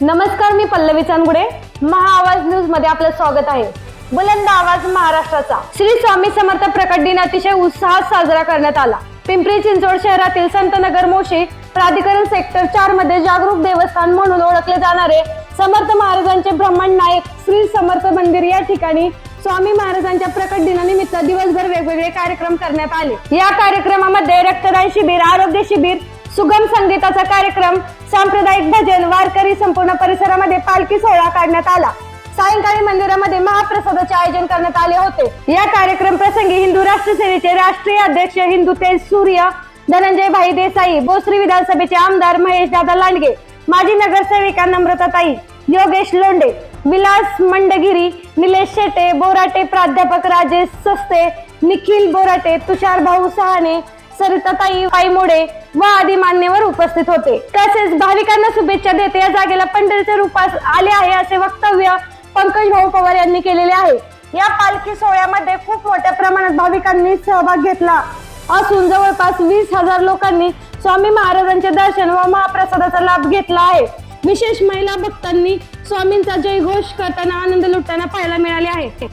नमस्कार मी पल्लवी चांदगुडे. महाआवाज न्यूजमध्ये आपलं स्वागत आहे. बुलंद आवाज महाराष्ट्राचा. श्री स्वामी समर्थ प्रकट दिन अतिशय उत्साहात साजरा करण्यात आला. पिंपरी चिंचवड शहरातील संतनगर मोशी प्राधिकरण सेक्टर चारमध्ये जागरूक देवस्थान म्हणून ओळखले जाणारे समर्थ महाराजांचे ब्रह्मण नायक श्री समर्थ मंदिर या ठिकाणी स्वामी महाराजांच्या प्रकट दिनानिमित्त दिवसभर वेगवेगळे कार्यक्रम करण्यात आले. या कार्यक्रमामध्ये रक्तदान शिबिर आरोग्य शिबिर सुगम संगीताचा कार्यक्रम सांप्रदायिक भजन वारकरी संपूर्ण परिसरामध्ये पालखी सोहळा काढण्यात आला. सायंकाळी मंदिरामध्ये महाप्रसादाचे आयोजन करण्यात आले होते. या कार्यक्रम प्रसंगी हिंदू राष्ट्र सेनेचे राष्ट्रीय अध्यक्ष हिंदू तेज सूर्य धनंजय भाई देसाई भोसरी विधानसभेचे आमदार महेश दादा लांडगे माजी नगरसेविका नम्रताताई योगेश लोंडे विलास मंडगिरी निलेश शेटे बोराटे प्राध्यापक राजेश सस्ते निखिल बोराटे तुषार भाऊ सहाने सरिताताई पायमोडे व आदी मान्यवर उपस्थित होते. तसेच भाविकांना शुभेच्छा देते. या जागेला पंढरीच्या रूपास आले आहे असे वक्तव्य पंकज भाऊ पवार यांनी केलेले आहे. या पालखी सोहळ्यामध्ये खूप मोठ्या प्रमाणात भाविकांनी सहभाग घेतला असून जवळपास वीस हजार लोकांनी स्वामी महाराजांचे दर्शन व महाप्रसादाचा लाभ घेतला आहे. विशेष महिला भक्तांनी स्वामींचा जयघोष करताना आनंद लुटताना पाहायला मिळाले आहे.